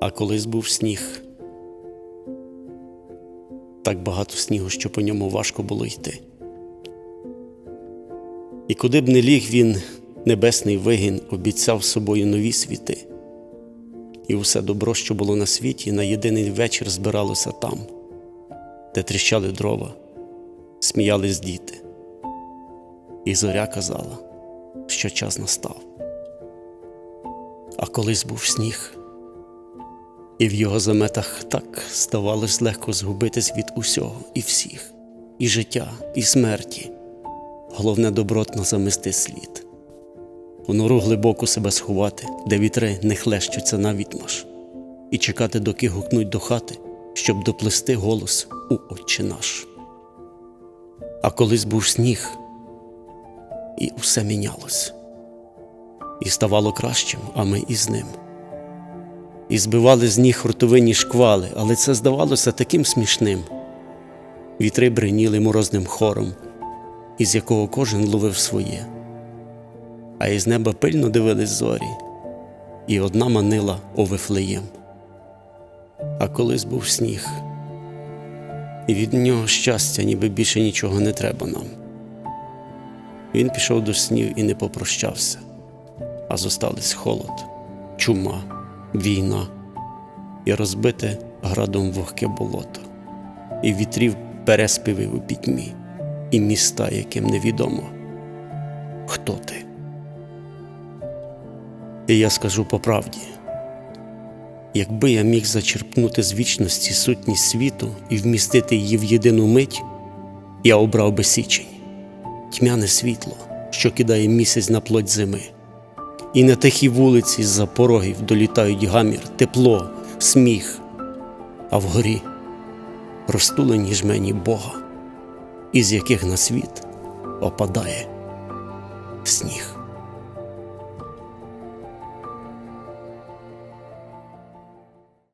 А колись був сніг. Так багато снігу, що по ньому важко було йти. І куди б не ліг він, небесний вигін, обіцяв собою нові світи. І усе добро, що було на світі, на єдиний вечір збиралося там, де тріщали дрова, сміялись діти. І зоря казала, що час настав. А колись був сніг, і в його заметах так ставалось легко згубитись від усього і всіх, і життя, і смерті. Головне добротно замести слід. У нору глибоко себе сховати, де вітри не хлещуться на відмаш, і чекати, доки гукнуть до хати, щоб доплести голос у Отче наш. А колись був сніг, і усе мінялось, і ставало кращим, а ми із ним. І збивали з ніг хуртовинні шквали, але це здавалося таким смішним. Вітри бриніли морозним хором, із якого кожен ловив своє. А із неба пильно дивились зорі, і одна манила у Вифлеєм. А колись був сніг, і від нього щастя, ніби більше нічого не треба нам. Він пішов до снів і не попрощався, а зостались холод, чума, війна і розбите градом вогке болото, і вітрів переспіви у пітьмі, і міста, яким невідомо, хто ти. І я скажу по правді, якби я міг зачерпнути з вічності сутність світу і вмістити її в єдину мить, я обрав би січень, тьмяне світло, що кидає місяць на плоть зими. І на тихій вулиці з-за порогів долітають гамір, тепло, сміх, а вгорі розтулені жмені Бога, із яких на світ опадає сніг.